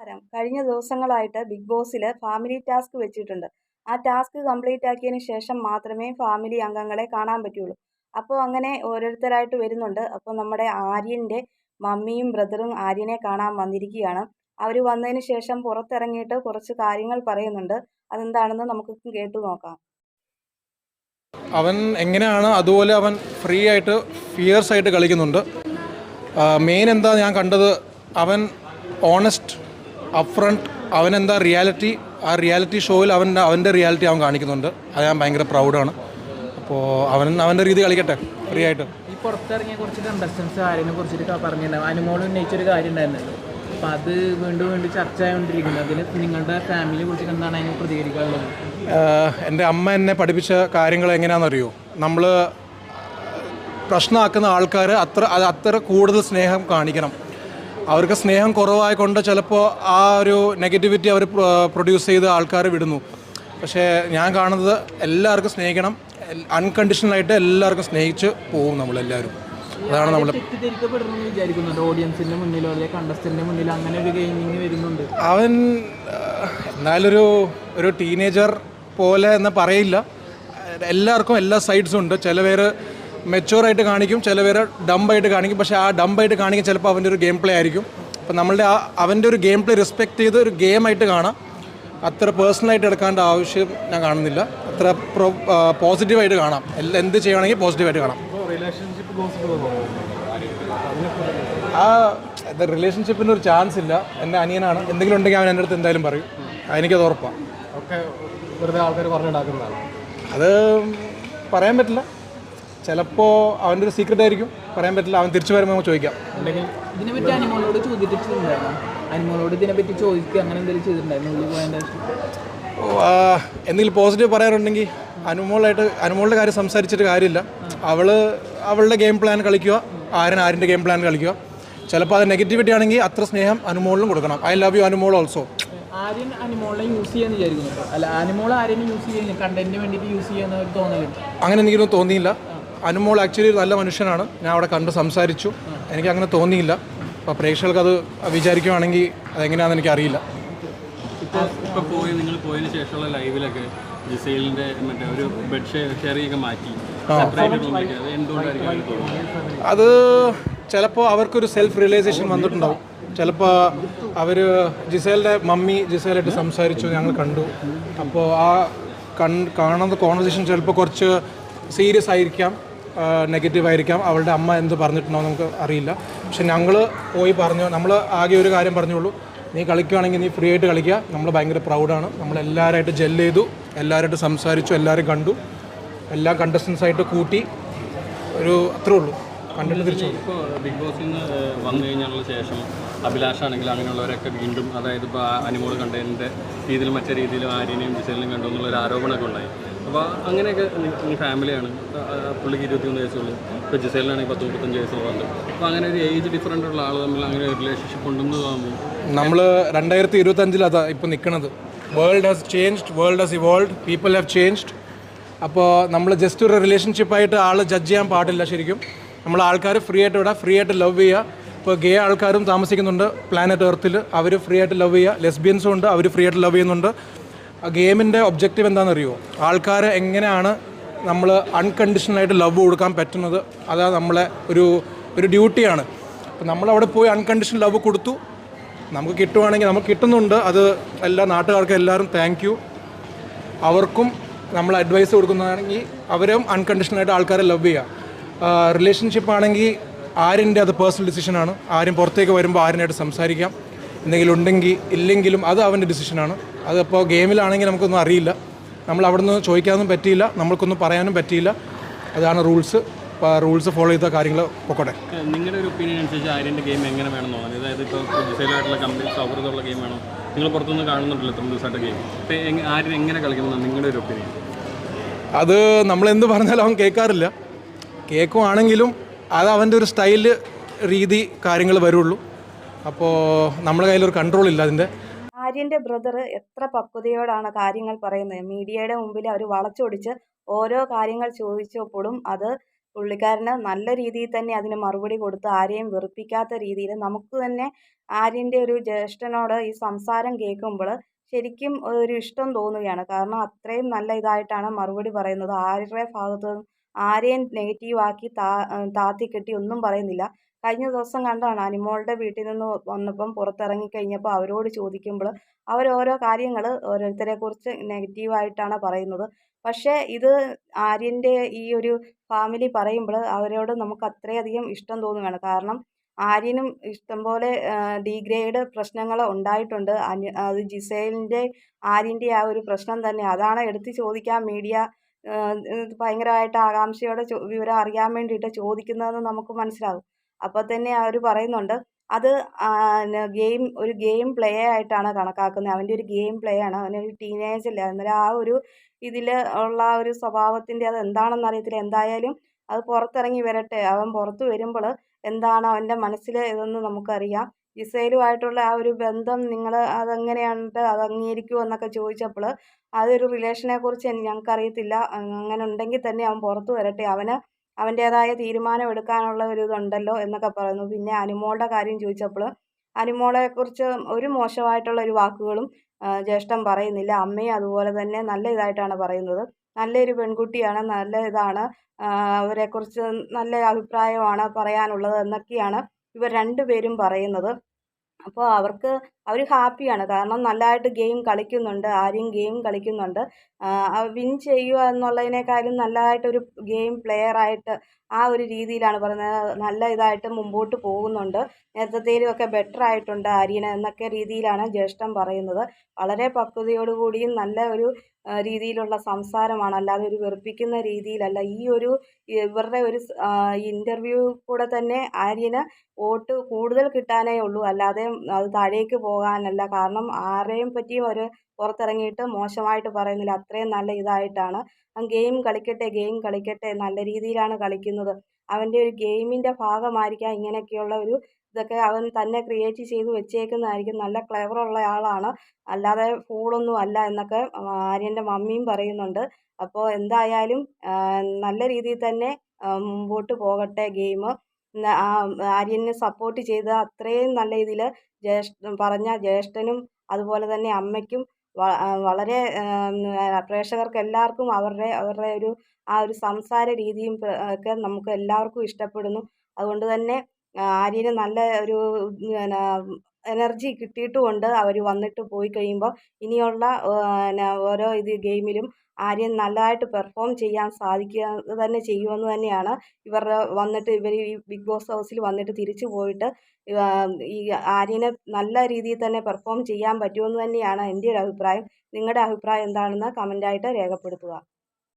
നമസ്കാരം കഴിഞ്ഞ ദിവസങ്ങളായിട്ട് ബിഗ് ബോസിൽ ഫാമിലി ടാസ്ക് വെച്ചിട്ടുണ്ട്. ആ ടാസ്ക് കംപ്ലീറ്റ് ആക്കിയതിന് ശേഷം മാത്രമേ ഫാമിലി അംഗങ്ങളെ കാണാൻ പറ്റുള്ളൂ. അപ്പോൾ അങ്ങനെ ഓരോരുത്തരായിട്ട് വരുന്നുണ്ട്. അപ്പോൾ നമ്മുടെ ആര്യന്റെ മമ്മിയും ബ്രദറും ആര്യനെ കാണാൻ വന്നിരിക്കുകയാണ്. അവർ വന്നതിന് ശേഷം പുറത്തിറങ്ങിയിട്ട് കുറച്ച് കാര്യങ്ങൾ പറയുന്നുണ്ട്. അതെന്താണെന്ന് നമുക്ക് കേട്ടു നോക്കാം. അവൻ എങ്ങനെയാണ്? അതുപോലെ അവൻ ഫ്രീ ആയിട്ട് ഫിയേഴ്സ് ആയിട്ട് കളിക്കുന്നുണ്ട്. മെയിൻ എന്താ ഞാൻ കണ്ടത്? അവൻ ഓണസ്റ്റ് അപ്രണ്ട് അവനെന്താ റിയാലിറ്റി ആ റിയാലിറ്റി ഷോയിൽ അവൻ അവന്റെ റിയാലിറ്റി അവൻ കാണിക്കുന്നുണ്ട്. അത് ഞാൻ ഭയങ്കര പ്രൗഡാണ് അപ്പോൾ അവൻ അവന്റെ രീതി കളിക്കട്ടെ ഫ്രീ ആയിട്ട്. ഈ പുറത്തിറങ്ങിയ കുറച്ച് കണ്ടസ്റ്റൻസ് ആര്യനെ കുറിച്ചിട്ട് പറഞ്ഞിട്ടുണ്ടാവും അനുമോൾ ഉന്നയിച്ചൊരു കാര്യം ഉണ്ടായിരുന്നല്ലോ. അപ്പം അത് വീണ്ടും വീണ്ടും ചർച്ച ആയിക്കൊണ്ടിരിക്കുന്നത് അതിൽ നിങ്ങളുടെ ഫാമിലിയെ എന്താണ് അതിന് പ്രതികരിക്കാനുള്ളത്? എന്റെ അമ്മ എന്നെ പഠിപ്പിച്ച കാര്യങ്ങൾ എങ്ങനെയാണെന്നറിയോ? നമ്മൾ പ്രശ്നമാക്കുന്ന ആൾക്കാർ അത്ര അത്ര കൂടുതൽ സ്നേഹം കാണിക്കണം. അവർക്ക് സ്നേഹം കുറവായതുകൊണ്ട് ചിലപ്പോൾ ആ ഒരു നെഗറ്റിവിറ്റി അവർ പ്രൊഡ്യൂസ് ചെയ്ത് ആൾക്കാർ വിടുന്നു. പക്ഷേ ഞാൻ കാണുന്നത് എല്ലാവർക്കും സ്നേഹിക്കണം. അൺകണ്ടീഷണലായിട്ട് എല്ലാവർക്കും സ്നേഹിച്ച് പോകും നമ്മളെല്ലാവരും. അതാണ് നമ്മൾ ഓഡിയൻസിന്റെ മുന്നിലോ അല്ലെങ്കിൽ കണ്ടസ്റ്റന്റിന്റെ മുന്നിലോ അങ്ങനെ ഒരു ഗെയിമിങ് വരുന്നുണ്ട്. അവൻ എന്നാലൊരു ഒരു ടീനേജർ പോലെ എന്ന് പറയില്ല. എല്ലാവർക്കും എല്ലാ സൈഡ്സും ഉണ്ട്. ചില പേര് മെച്ചുവറായിട്ട് കാണിക്കും ചില പേര് ഡംബായിട്ട് കാണിക്കും. പക്ഷേ ആ ഡംബായിട്ട് കാണിക്കും ചിലപ്പോൾ അവന്റെ ഒരു ഗെയിം പ്ലേ ആയിരിക്കും. അപ്പം നമ്മളുടെ ആ അവന്റെ ഒരു ഗെയിം പ്ലേ റെസ്പെക്ട് ചെയ്ത് ഒരു ഗെയിമായിട്ട് കാണാം. അത്ര പേഴ്സണലായിട്ട് എടുക്കേണ്ട ആവശ്യം ഞാൻ കാണുന്നില്ല. അത്ര പ്രോ പോസിറ്റീവായിട്ട് കാണാം. എല്ലാം എന്ത് ചെയ്യുകയാണെങ്കിൽ പോസിറ്റീവായിട്ട് കാണാം. ആ റിലേഷൻഷിപ്പിന് ഒരു ചാൻസ് ഇല്ല. എന്റെ അനിയനാണ്. എന്തെങ്കിലും ഉണ്ടെങ്കിൽ അവൻ എന്റെ അടുത്ത് എന്തായാലും പറയും. എനിക്കത് ഉറപ്പാണ് അത് പറയാൻ പറ്റില്ല. ചിലപ്പോൾ അവന്റെ ഒരു സീക്രട്ട് ആയിരിക്കും. പറയാൻ പറ്റില്ല. അവൻ തിരിച്ചു വരുമ്പോൾ നമുക്ക് ചോദിക്കാം. ഇതിനെപ്പറ്റി അനുമോളോട് ചോദിച്ചിട്ടുണ്ടായിരുന്നു? അനിമോളോട് ഇതിനെപ്പറ്റി ചോദിക്കുക അങ്ങനെ എന്തെങ്കിലും ചെയ്തിട്ടുണ്ടായിരുന്നു? പോസിറ്റീവ് പറയാറുണ്ടെങ്കിൽ അനുമോളായിട്ട് അനുമോളുടെ കാര്യം സംസാരിച്ചിട്ട് കാര്യമില്ല. അവൾ അവളുടെ ഗെയിം പ്ലാൻ കളിക്കുക. ആരൻ ആരിന്റെ ഗെയിം പ്ലാൻ കളിക്കുക. ചിലപ്പോൾ അത് നെഗറ്റിവിറ്റി ആണെങ്കിൽ അത്ര സ്നേഹം അനുമോളിലും കൊടുക്കണം. I love you Anumol also Aryan അനുമോളെ യൂസ് ചെയ്യാന്ന് അല്ല അനുമോൾ ആര്യനെ യൂസ് കണ്ടന്റിന് വേണ്ടിയിട്ട് യൂസ് ചെയ്യുന്ന ഒരു തോന്നലുണ്ട്. അങ്ങനെ എനിക്കൊന്നും തോന്നിയില്ല. അനുമോൾ ആക്ച്വലി നല്ല മനുഷ്യനാണ്. ഞാൻ അവിടെ കണ്ട് സംസാരിച്ചു. എനിക്ക് അങ്ങനെ തോന്നിയില്ല. അപ്പോൾ പ്രേക്ഷകർക്ക് അത് വിചാരിക്കുവാണെങ്കിൽ അതെങ്ങനെയാണെന്ന് എനിക്ക് അറിയില്ല. ഇപ്പോൾ പോയി നിങ്ങൾ പോയതിന് ശേഷമുള്ള ലൈവിലൊക്കെ ജിസൈലിന്റെ മറ്റേ ഒരു ബെഡ് ഷെയറിയൊക്കെ മാറ്റി. അത് ചിലപ്പോൾ അവർക്കൊരു സെൽഫ് റിയലൈസേഷൻ വന്നിട്ടുണ്ടാവും. ചിലപ്പോൾ അവർ ജിസേലിന്റെ മമ്മി ജിസേലായിട്ട് സംസാരിച്ചു ഞങ്ങൾ കണ്ടു. അപ്പോൾ ആ കൺ കാണുന്ന കോൺവെർസേഷൻ ചിലപ്പോൾ കുറച്ച് സീരിയസ് ആയിരിക്കാം. നെഗറ്റീവ് ആയിരിക്കാം. അവളുടെ അമ്മ എന്ത് പറഞ്ഞിട്ടുണ്ടോ നമുക്ക് അറിയില്ല. പക്ഷെ ഞങ്ങൾ പോയി പറഞ്ഞു നമ്മൾ ആകെ ഒരു കാര്യം പറഞ്ഞുള്ളൂ. നീ കളിക്കുകയാണെങ്കിൽ നീ ഫ്രീ ആയിട്ട് കളിക്കുക. നമ്മൾ ഭയങ്കര പ്രൗഡാണ് നമ്മൾ എല്ലാവരായിട്ട് ജെല്ല് ചെയ്തു എല്ലാവരായിട്ട് സംസാരിച്ചു എല്ലാവരും കണ്ടു. എല്ലാ കണ്ടസ്റ്റൻസായിട്ട് കൂട്ടി ഒരു അത്രേ ഉള്ളൂ. കണ്ടിട്ട് തിരിച്ചു ബിഗ് ബോസിൽ നിന്ന് വന്നു കഴിഞ്ഞാൽ ശേഷം അഭിലാഷാണെങ്കിൽ അങ്ങനെയുള്ളവരൊക്കെ വീണ്ടും അതായത് ഇപ്പോൾ അനിമോൾ കണ്ടതിന്റെ രീതിയിൽ മറ്റേ രീതിയിലും ആര്യനെയും ജിസേലിനെയും കണ്ടു എന്നുള്ളൊരു ആരോപണമൊക്കെ ഉണ്ടായി. അപ്പോൾ അങ്ങനെയൊക്കെ ഈ ഫാമിലിയാണ്. പുള്ളിക്ക് ഇരുപത്തിമൂന്ന് വയസ്സുള്ളൂ. ഇപ്പോൾ ജിസേലിനാണെങ്കിൽ പത്ത് മുപ്പത്തഞ്ച് വയസ്സുള്ളത് അപ്പോൾ അങ്ങനെ ഒരു ഏജ് ഡിഫറന്റ് ഉള്ള ആൾ തമ്മിൽ അങ്ങനെ ഒരു റിലേഷൻഷിപ്പ് ഉണ്ടെന്ന് തോന്നുന്നു. നമ്മൾ രണ്ടായിരത്തി ഇരുപത്തഞ്ചിൽ അതാ ഇപ്പോൾ നിൽക്കുന്നത് world has changed world has evolved people have changed അപ്പോൾ നമ്മൾ ജസ്റ്റ് ഒരു റിലേഷൻഷിപ്പായിട്ട് ആൾ ജഡ്ജ് ചെയ്യാൻ പാടില്ല ശരിക്കും. നമ്മൾ ആൾക്കാർ ഫ്രീ ആയിട്ട് വിടാം ഫ്രീ ആയിട്ട് ലവ് ചെയ്യുക ഇപ്പോൾ ഗേ ആൾക്കാരും താമസിക്കുന്നുണ്ട്. പ്ലാനറ്റ് എർത്തിൽ അവർ ഫ്രീ ആയിട്ട് ലവ് ചെയ്യുക. ലെസ്ബിയൻസും ഉണ്ട്. അവർ ഫ്രീ ആയിട്ട് ലവ് ചെയ്യുന്നുണ്ട്. ആ ഗെയിമിന്റെ ഒബ്ജക്റ്റീവ് എന്താണെന്നറിയോ? ആൾക്കാർ എങ്ങനെയാണ് നമ്മൾ അൺകണ്ടീഷണലായിട്ട് ലവ് കൊടുക്കാൻ പറ്റുന്നത്? അതാ നമ്മളെ ഒരു ഒരു ഡ്യൂട്ടിയാണ് നമ്മൾ നമ്മളവിടെ പോയി അൺകണ്ടീഷണൽ ലവ് കൊടുത്തു. നമുക്ക് കിട്ടുവാണെങ്കിൽ നമുക്ക് കിട്ടുന്നുണ്ട്. അത് എല്ലാ നാട്ടുകാർക്കും എല്ലാവരും താങ്ക് യു അവർക്കും നമ്മൾ അഡ്വൈസ് കൊടുക്കുന്നതാണെങ്കിൽ അവരും അൺകണ്ടീഷണലായിട്ട് ആൾക്കാരെ ലവ് ചെയ്യുക. റിലേഷൻഷിപ്പ് ആണെങ്കിൽ ആരിന്റെ അത് പേഴ്സണൽ ഡിസിഷനാണ് ആരും പുറത്തേക്ക് വരുമ്പോൾ ആരിനായിട്ട് സംസാരിക്കാം? എന്തെങ്കിലും ഉണ്ടെങ്കിൽ ഇല്ലെങ്കിലും അത് അവന്റെ ഡിസിഷനാണ് അതിപ്പോൾ ഗെയിമിലാണെങ്കിൽ നമുക്കൊന്നും അറിയില്ല. നമ്മൾ അവിടെ നിന്ന് ചോദിക്കാനൊന്നും പറ്റിയില്ല. നമ്മൾക്കൊന്നും പറയാനും പറ്റിയില്ല. അതാണ് റൂൾസ് അപ്പോൾ റൂൾസ് ഫോളോ ചെയ്ത കാര്യങ്ങൾ പൊക്കോട്ടെ. നിങ്ങളുടെ ഒരു ഒപ്പീനിയൻ അനുസരിച്ച് ആര്യന്റെ ഗെയിം എങ്ങനെ വേണം തോന്നുന്നത് അതായത് ഇപ്പോൾ ഡിസൈഡായിട്ടുള്ള കമ്പനി സൗഹൃദമുള്ള ഗെയിം വേണം? നിങ്ങൾ പുറത്തുനിന്ന് കാണുന്നുണ്ടല്ലോ ഇത്ര ദിവസമായിട്ട് ഗെയിം അപ്പോൾ ആര്യൻ എങ്ങനെ കളിക്കണം നിങ്ങളുടെ ഒരു ഒപ്പീനിയൻ അത് നമ്മളെന്ത് പറഞ്ഞാലും അവൻ കേൾക്കാറില്ല. കേൾക്കുവാണെങ്കിലും അത് അവന്റെ ഒരു സ്റ്റൈൽ രീതി കാര്യങ്ങൾ വരുള്ളൂ. അപ്പോൾ നമ്മുടെ കയ്യിലൊരു കൺട്രോൾ ഇല്ല അതിന്റെ. ആര്യന്റെ ബ്രദർ എത്ര പക്വതയോടാണ് കാര്യങ്ങൾ പറയുന്നത്. മീഡിയയുടെ മുമ്പിൽ അവർ വളച്ചൊടിച്ച് ഓരോ കാര്യങ്ങൾ ചോദിച്ചപ്പോഴും അത് പുള്ളിക്കാരന് നല്ല രീതിയിൽ തന്നെ അതിന് മറുപടി കൊടുത്ത് ആരെയും വെറുപ്പിക്കാത്ത രീതിയിൽ നമുക്ക് തന്നെ ആര്യന്റെ ഒരു ജ്യേഷ്ഠനോട് ഈ സംസാരം കേൾക്കുമ്പോൾ ശരിക്കും ഒരു ഇഷ്ടം തോന്നുകയാണ്. കാരണം അത്രയും നല്ല ഇതായിട്ടാണ് മറുപടി പറയുന്നത്. ആരുടെ ഭാഗത്ത് ആരെയും നെഗറ്റീവാക്കി കെട്ടി ഒന്നും പറയുന്നില്ല. കഴിഞ്ഞ ദിവസം കണ്ടാണ് അനിമോളുടെ വീട്ടിൽ നിന്ന് വന്നപ്പം പുറത്തിറങ്ങി കഴിഞ്ഞപ്പോൾ അവരോട് ചോദിക്കുമ്പോൾ അവർ ഓരോ കാര്യങ്ങൾ ഓരോരുത്തരെ കുറിച്ച് നെഗറ്റീവായിട്ടാണ് പറയുന്നത്. പക്ഷേ ഇത് ആര്യന്റെ ഈ ഒരു ഫാമിലി പറയുമ്പോൾ അവരോട് നമുക്ക് അത്രയധികം ഇഷ്ടം തോന്നുകയാണ്. കാരണം ആര്യനും ഇഷ്ടംപോലെ ഡീഗ്രേഡ് പ്രശ്നങ്ങൾ ഉണ്ടായിട്ടുണ്ട്. അത് ജിസേലിന്റെ ആര്യന്റെ ആ ഒരു പ്രശ്നം തന്നെ. അതാണ് എടുത്ത് ചോദിക്കാൻ മീഡിയ ഭയങ്കരമായിട്ട് ആകാംക്ഷയോടെ വിവരം അറിയാൻ വേണ്ടിയിട്ട് ചോദിക്കുന്നതെന്ന് നമുക്ക് മനസ്സിലാകും. അപ്പോൾ തന്നെ അവർ പറയുന്നുണ്ട്. അത് ഗെയിം ഒരു ഗെയിം പ്ലേ ആയിട്ടാണ് കണക്കാക്കുന്നത്. അവന്റെ ഒരു ഗെയിം പ്ലേ ആണ്. അവനൊരു ടീനേജ് അല്ലേ അന്നേരം ആ ഒരു ഇതിൽ ഉള്ള ആ ഒരു സ്വഭാവത്തിന്റെ അത് എന്താണെന്ന് അറിയത്തില്ല. എന്തായാലും അത് പുറത്തിറങ്ങി വരട്ടെ. അവൻ പുറത്ത് വരുമ്പോൾ എന്താണ് അവന്റെ മനസ്സിൽ ഇതെന്ന് നമുക്കറിയാം. ജിസേലുമായിട്ടുള്ള ആ ഒരു ബന്ധം നിങ്ങൾ അതെങ്ങനെയുണ്ട്? അത് അംഗീകരിക്കുമോ എന്നൊക്കെ ചോദിച്ചപ്പോൾ അതൊരു റിലേഷനെ കുറിച്ച് ഞങ്ങൾക്കറിയത്തില്ല. അങ്ങനെ ഉണ്ടെങ്കിൽ തന്നെ അവൻ പുറത്തു വരട്ടെ. അവന് അവന്റേതായ തീരുമാനം എടുക്കാനുള്ള ഒരു ഇതുണ്ടല്ലോ എന്നൊക്കെ പറയുന്നു. പിന്നെ അനുമോളുടെ കാര്യം ചോദിച്ചപ്പോൾ അനുമോളെക്കുറിച്ച് ഒരു മോശമായിട്ടുള്ള ഒരു വാക്കുകളും ജ്യേഷ്ഠൻ പറയുന്നില്ല. അമ്മയും അതുപോലെ തന്നെ നല്ല ഇതായിട്ടാണ് പറയുന്നത്. നല്ലൊരു പെൺകുട്ടിയാണ് നല്ല ഇതാണ് അവരെക്കുറിച്ച് നല്ല അഭിപ്രായമാണ് പറയാനുള്ളത് എന്നൊക്കെയാണ് ഇവർ രണ്ടുപേരും പറയുന്നത്. അപ്പോൾ അവർക്ക് അവർ ഹാപ്പിയാണ്. കാരണം നല്ലതായിട്ട് ഗെയിം കളിക്കുന്നുണ്ട്. ആര്യൻ ഗെയിം കളിക്കുന്നുണ്ട്. വിൻ ചെയ്യുക എന്നുള്ളതിനേക്കാളും നല്ലതായിട്ടൊരു ഗെയിം പ്ലെയറായിട്ട് ആ ഒരു രീതിയിലാണ് പറയുന്നത്. നല്ല ഇതായിട്ട് മുമ്പോട്ട് പോകുന്നുണ്ട്. നേരത്തേലുമൊക്കെ ബെറ്റർ ആയിട്ടുണ്ട് ആര്യന എന്നൊക്കെ രീതിയിലാണ് ജ്യേഷ്ഠൻ പറയുന്നത്. വളരെ പക്വതയോടുകൂടിയും നല്ല ഒരു രീതിയിലുള്ള സംസാരമാണ്. അല്ലാതെ ഒരു വെറുപ്പിക്കുന്ന രീതിയിലല്ല. ഈ ഒരു ഇവരുടെ ഒരു ഇന്റർവ്യൂ കൂടെ തന്നെ ആര്യന് വോട്ട് കൂടുതൽ കിട്ടാനേ ഉള്ളൂ. അല്ലാതെ അത് താഴേക്ക് പോകാനല്ല കാരണം ആരെയും പറ്റിയും അവർ പുറത്തിറങ്ങിയിട്ട് മോശമായിട്ട് പറയുന്നില്ല. അത്രയും നല്ല ഇതായിട്ടാണ്. അവൻ ഗെയിം കളിക്കട്ടെ ഗെയിം കളിക്കട്ടെ നല്ല രീതിയിലാണ് കളിക്കുന്നത്. അവന്റെ ഒരു ഗെയിമിന്റെ ഭാഗമായിരിക്കാം ഇങ്ങനെയൊക്കെയുള്ള ഒരു ഇതൊക്കെ അവൻ തന്നെ ക്രിയേറ്റ് ചെയ്ത് വെച്ചേക്കുന്നതായിരിക്കും. നല്ല ക്ലെവറുള്ള ആളാണ്. അല്ലാതെ ഫൂളൊന്നും അല്ല എന്നൊക്കെ ആര്യന്റെ മമ്മിയും പറയുന്നുണ്ട്. അപ്പോൾ എന്തായാലും നല്ല രീതിയിൽ തന്നെ മുമ്പോട്ട് പോകട്ടെ ഗെയിം ആര്യനെ സപ്പോർട്ട് ചെയ്ത് അത്രയും നല്ല ഇതിൽ ജ്യേഷ്ഠ പറഞ്ഞ ജ്യേഷ്ഠനും അതുപോലെ തന്നെ അമ്മയ്ക്കും വളരെ പ്രേക്ഷകർക്ക് എല്ലാവർക്കും അവരുടെ അവരുടെ ഒരു ആ ഒരു സംസാര രീതിയും ഒക്കെ നമുക്ക് എല്ലാവർക്കും ഇഷ്ടപ്പെടുന്നു. അതുകൊണ്ട് തന്നെ ആര്യന് നല്ല ഒരു എനർജി കിട്ടിയിട്ടുമുണ്ട് അവർ വന്നിട്ട് പോയി കഴിയുമ്പോൾ ഇനിയുള്ള ഓരോ ഇത് ഗെയിമിലും ആര്യൻ നല്ലതായിട്ട് പെർഫോം ചെയ്യാൻ സാധിക്കുക തന്നെ ചെയ്യുമെന്ന് തന്നെയാണ്. ഇവർ വന്നിട്ട് ഇവർ ഈ ബിഗ് ബോസ് ഹൗസിൽ വന്നിട്ട് തിരിച്ചു പോയിട്ട് ഈ ആര്യനെ നല്ല രീതിയിൽ തന്നെ പെർഫോം ചെയ്യാൻ പറ്റുമെന്ന് തന്നെയാണ് എന്റെ ഒരു അഭിപ്രായം നിങ്ങളുടെ അഭിപ്രായം എന്താണെന്ന് കമന്റായിട്ട് രേഖപ്പെടുത്തുക.